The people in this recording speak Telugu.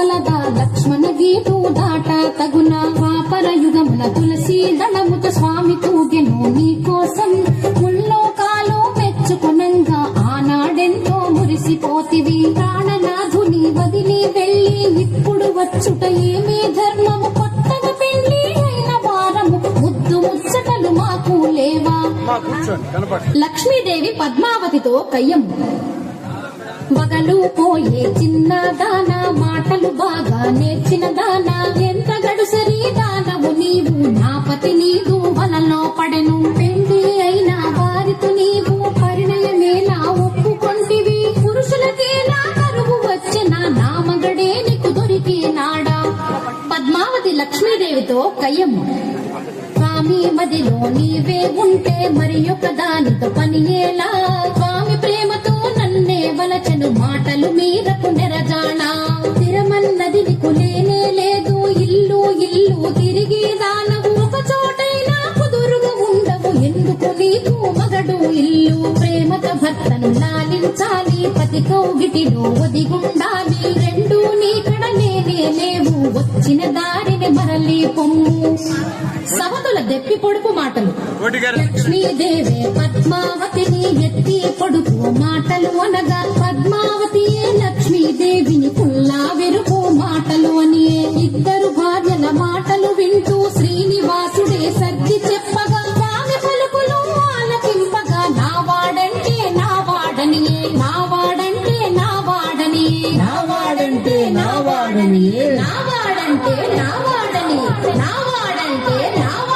కలదా లక్ష్మణ గీటు దాట తగున పాపర యుగమున తులసి దళముత స్వామి తూగెను నీ కోసం ముల్లోకాలు మెచ్చుకునంగా ఆనాడెంతో మురిసిపోతివి. ప్రాణనాథుని వదిలి వెళ్ళి ఇప్పుడు వచ్చుట ఏమీ ధర్మము? కొత్తగా పెళ్ళి అయిన వారము ముద్దు ముచ్చటలు మాకు లేవా? లక్ష్మీదేవి పద్మావతితో కయ్యం వగలు పోయే చిన్న దాన బాగా నేర్చిన దానా ఎంత గడుసరి దానవు నీవు? నాపతి నీవు వలలో పడెను పెండి అయిన వారితో నీవు పరిణయమేలా ఒప్పుకొంటివి. పురుషులకేలా కరువు వచ్చిన నామగడే నీకు దొరికి నాడా. పద్మావతి లక్ష్మీదేవితో కయ్యము. స్వామి మదిలో నీవే ఉంటే మరి ఒక దానితో పని ఎలా భర్తను లాలించాలి పతి కౌగిటిలో ఒదిగుండాలి. రెండు నీ కడలేనే లేవు వచ్చిన దారిని మరలి పొమ్ము. సవతుల దెప్పి పొడుపు మాటలు. లక్ష్మీదేవే పద్మావతిని ఎత్తి పొడుపు మాటలు అనగా పద్మావతి లక్ష్మీదేవిని నావాడంటే నావాడని. నావాడంటే నావాడని. నావాడంటే నావాడని. నావాడంటే నావాడని